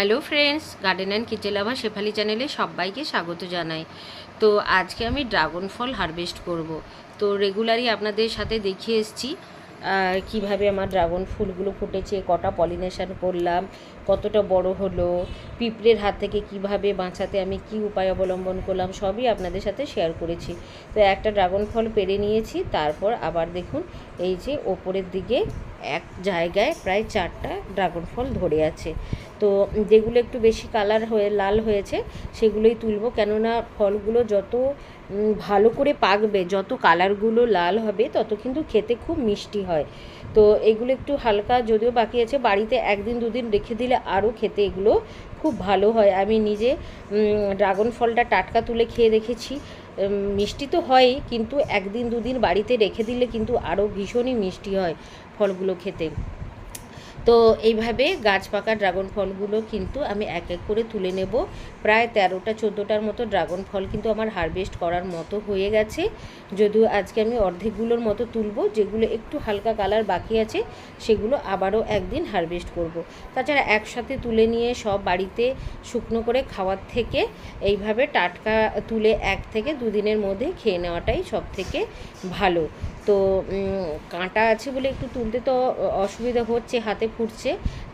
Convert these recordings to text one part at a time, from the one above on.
Hello friends garden and kitchen lover Shefali চ্যানেলে সবাইকে স্বাগত জানাই। তো আজকে আমি ড্রাগন ফল হারভেস্ট করব। তো রেগুলারই আপনাদের সাথে দেখিয়ে এসেছি কীভাবে আমার ড্রাগন ফুলগুলো ফুটেছে, কটা পলিনেশন করলাম, কতটা বড় হলো, পিঁপড়ের হাত থেকে কীভাবে বাঁচাতে আমি কি উপায় অবলম্বন করলাম, সবই আপনাদের সাথে শেয়ার করেছি। তো একটা ড্রাগন ফল পেরে নিয়েছি, তারপর আবার দেখুন, এই যে ওপরের দিকে এক জায়গায় প্রায় চারটা ড্রাগন ফল ধরে আছে। তো যেগুলো একটু বেশি কালার হয়ে, লাল হয়েছে, সেগুলোই তুলবো। কেননা ফলগুলো যত ভালো করে পাকবে, যত কালারগুলো লাল হবে, তত কিন্তু খেতে খুব মিষ্টি হয়। তো এগুলো একটু হালকা যদিও বাকি আছে, বাড়িতে একদিন দুদিন রেখে দিলে আরও খেতে এগুলো খুব ভালো হয়। আমি নিজে ড্রাগন ফলটা টাটকা তুলে খেয়ে দেখেছি। মিষ্টি তো হয়ই, কিন্তু একদিন দুদিন বাড়িতে রেখে দিলে কিন্তু আরও ভীষণই মিষ্টি হয় ফলগুলো খেতে। তো এইভাবে গাছ পাকা ড্রাগন ফলগুলো কিন্তু আমি এক এক করে তুলে নেব। প্রায় তেরোটা, চোদ্দোটার মতো ড্রাগন ফল কিন্তু আমার হারভেস্ট করার মতো হয়ে গেছে। যদিও আজকে আমি অর্ধেকগুলোর মতো তুলবো, যেগুলো একটু হালকা কালার বাকি আছে, সেগুলো আবারও একদিন হারভেস্ট করব। তাছাড়া একসাথে তুলে নিয়ে সব বাড়িতে শুকনো করে খাওয়ার থেকে এইভাবে টাটকা তুলে এক থেকে দুদিনের মধ্যে খেয়ে নেওয়াটাই সব থেকে ভালো। তো কাঁটা আছে বলে একটু তুলতে তো অসুবিধা হচ্ছে, হাতে ফুটছে।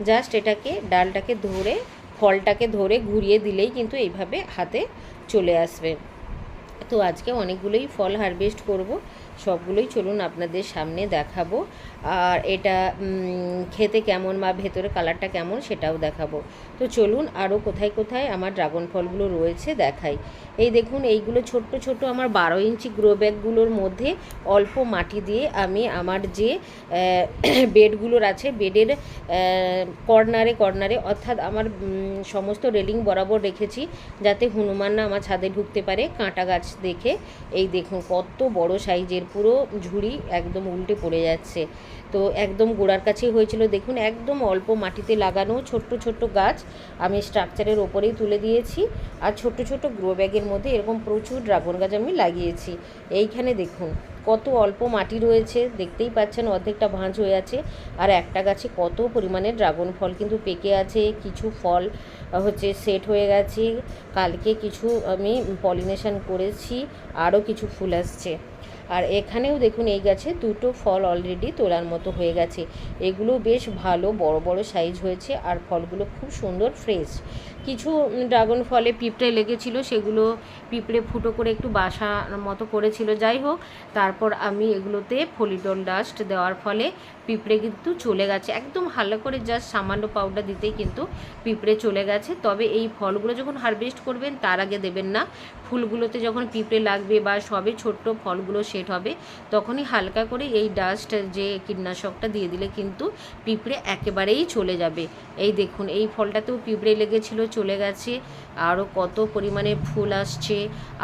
জাস্ট এটাকে, ডালটাকে ধরে, ফলটাকে ধরে ঘুরিয়ে দিলেই কিন্তু এইভাবে হাতে চলে আসবে। তো আজকে অনেকগুলোই ফল হারভেস্ট করব। সবগুলোই চলুন আপনাদের সামনে দেখাবো। আর এটা খেতে কেমন বা ভেতরে কালারটা কেমন সেটাও দেখাবো। তো চলুন আরও কোথায় কোথায় আমার ড্রাগন ফলগুলো রয়েছে দেখাই। এই দেখুন, এইগুলো ছোট্ট ছোট আমার বারো ইঞ্চি গ্রো ব্যাগগুলোর মধ্যে অল্প মাটি দিয়ে আমি আমার যে বেডগুলোর আছে বেডের কর্নারে কর্নারে অর্থাৎ আমার সমস্ত রেলিং বরাবর রেখেছি যাতে হনুমান না আমার ছাদে ঢুকতে পারে কাঁটা গাছ দেখে। এই দেখুন কত বড় সাইজের পুরো ঝুড়ি একদম উল্টে পড়ে যাচ্ছে। তো একদম গোড়ার কাছেই হয়েছিল। দেখুন, একদম অল্প মাটিতে লাগানো ছোট্ট ছোট্ট গাছ আমি স্ট্রাকচারের ওপরেই তুলে দিয়েছি। আর ছোট্ট ছোট্ট গ্রো ব্যাগের মধ্যে এরকম প্রচুর ড্রাগন গাছ আমি লাগিয়েছি। এইখানে দেখুন, কত অল্প মাটি রয়েছে, দেখতেই পাচ্ছেন অর্ধেকটা ভাঁজ হয়ে আছে। আর একটা গাছে কত পরিমাণে ড্রাগন ফল কিন্তু পেকে আছে, কিছু ফল হচ্ছে সেট হয়ে গেছে। কালকে কিছু আমি পলিনেশন করেছি, আরও কিছু ফুল আসছে। আর এখানেও দেখুন এই গাছে দুটো ফল অলরেডি তোলার মতো হয়ে গেছে। এগুলো বেশ ভালো, বড় বড় সাইজ হয়েছে আর ফলগুলো খুব সুন্দর ফ্রেশ কিছু ড্রাগন ফলে পিঁপড়ে লেগেছিল, সেগুলো পিঁপড়ে ফুটো করে একটু বাসার মতো করেছিল। যাই হোক, তারপর আমি এগুলোতে ফলিডল ডাস্ট দেওয়ার ফলে পিঁপড়ে কিন্তু চলে গেছে। একদম হালকা করে জাস্ট সামান্য পাউডার দিতেই কিন্তু পিঁপড়ে চলে গেছে। তবে এই ফলগুলো যখন হারভেস্ট করবেন, তার আগে দেবেন না। ফুলগুলোতে যখন পিঁপড়ে লাগবে বা সবে ছোট্ট ফলগুলো সেট হবে, তখনই হালকা করে এই ডাস্ট যে কীটনাশকটা দিয়ে দিলে কিন্তু পিঁপড়ে একেবারেই চলে যাবে। এই দেখুন, এই ফলটাতেও পিঁপড়ে লেগেছিল চলে গেছে। আরও কত পরিমাণে ফুল আসছে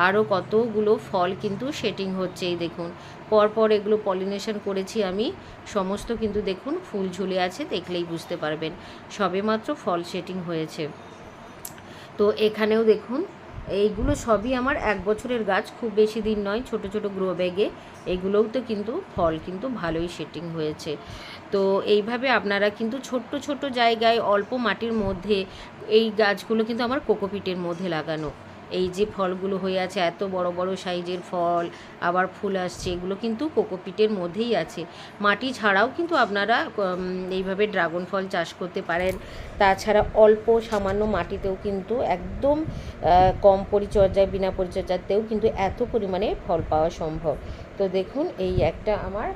আরও কতগুলো ফল কিন্তু সেটিং হচ্ছে, এই দেখুন। পরপর এগুলো পলিনেশন করেছি আমি, সমস্ত কিন্তু দেখুন ফুল ঝুলে আছে, দেখলেই বুঝতে পারবেন। সবেমাত্র ফল সেটিং হয়েছে। তো এখানেও দেখুন এইগুলো সবই আমার এক বছরের গাছ, খুব বেশি দিন নয়, ছোট ছোট গ্রো ব্যাগে এগুলোও তো কিন্তু ফল, কিন্তু ভালোই সেটিং হয়েছে। তো এইভাবে আপনারা কিন্তু ছোট্ট ছোট জায়গায় অল্প মাটির মধ্যে এই গাছগুলো কিন্তু আমার কোকোপিটের মধ্যে লাগানো। এই যে ফলগুলো হয়ে আছে, এত বড় বড় সাইজের ফল, আবার ফুল আসছে, এগুলো কিন্তু কোকোপিটের মধ্যেই আছে। মাটি ছাড়াও কিন্তু আপনারা এইভাবে ড্রাগন ফল চাষ করতে পারেন। তাছাড়া অল্প সামান্য মাটিতেও কিন্তু একদম কম পরিচর্যায়, বিনা পরিচর্যাতেও কিন্তু এত পরিমাণে ফল পাওয়া সম্ভব। তো দেখুন, এই একটা আমার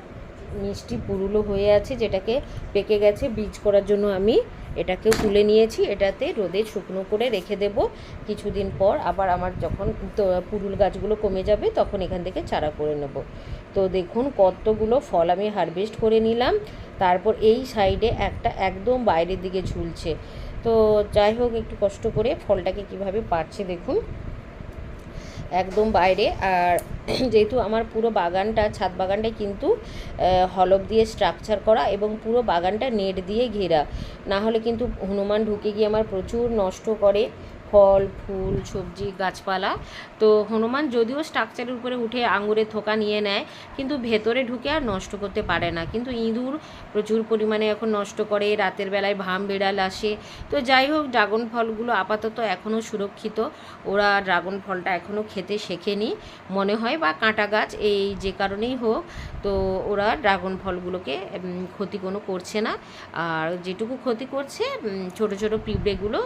মিষ্টি পুরুলো হয়ে আছে, যেটাকে পেকে গেছে, বীজ করার জন্য আমি এটাকেও তুলে নিয়েছি। এটাতে রোদে শুকনো করে রেখে দেব। কিছুদিন পর আবার আমার যখন পুরুল গাছগুলো কমে যাবে, তখন এখান থেকে চারা করে নেব। তো দেখুন কতগুলো ফল আমি হারভেস্ট করে নিলাম। তারপর এই সাইডে একটা একদম বাইরের দিকে ঝুলছে। তো যাই হোক, একটু কষ্ট করে ফলটাকে কীভাবে পারছে দেখুন। একদম বাইরে। আর যেহেতু আমার পুরো বাগানটা ছাদ বাগানটা কিন্তু আহ, দিয়ে স্ট্রাকচার করা এবং পুরো বাগানটা নেট দিয়ে ঘেরা। না হলে কিন্তু হনুমান ঢুকে গিয়ে আমার প্রচুর নষ্ট করে। ফল, ফুল, সবজি, গাছপালা। তো হনুমান যদিও স্ট্রাকচারের উপরে উঠে আঙুরের থোকা নিয়ে নেয়, কিন্তু ভেতরে ঢুকে আর নষ্ট করতে পারে না। কিন্তু ইঁদুর প্রচুর পরিমাণে এখন নষ্ট করে, রাতের বেলায় ভাম বেড়াল আসে। তো যাই হোক, ড্রাগন ফলগুলো আপাতত এখনও সুরক্ষিত। ওরা ড্রাগন ফলটা এখনও খেতে শেখেনি। মনে হয় বা কাঁটা গাছ, এই যে কারণেই হোক, তো ওরা ড্রাগন ফলগুলোকে ক্ষতি কোনো করছে না। আর যেটুকু ক্ষতি করছে ছোট ছোট পিঁপড়েগুলো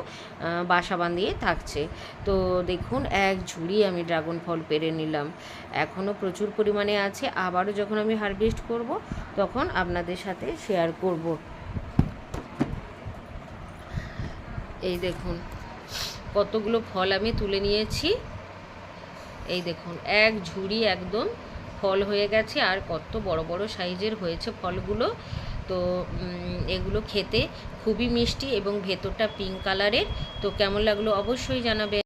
বাসা বাঁধিয়ে থাকছে। তো দেখুন, এক ঝুড়ি আমি ড্রাগন ফল পেরে নিলাম। এখনও প্রচুর পরিমাণে আছে। আবারও যখন আমি হারভেস্ট করব, তখন আপনাদের সাথে শেয়ার করব। এই দেখুন, কতগুলো ফল আমি তুলে নিয়েছি। এই দেখুন, এক ঝুড়ি একদম ফল হয়ে গেছে। আর কত বড় বড় সাইজের হয়েছে ফলগুলো। তো এগুলো খেতে খুবই মিষ্টি এবং ভেতরটা পিঙ্ক কালারের তো কেমন লাগল অবশ্যই জানাবে।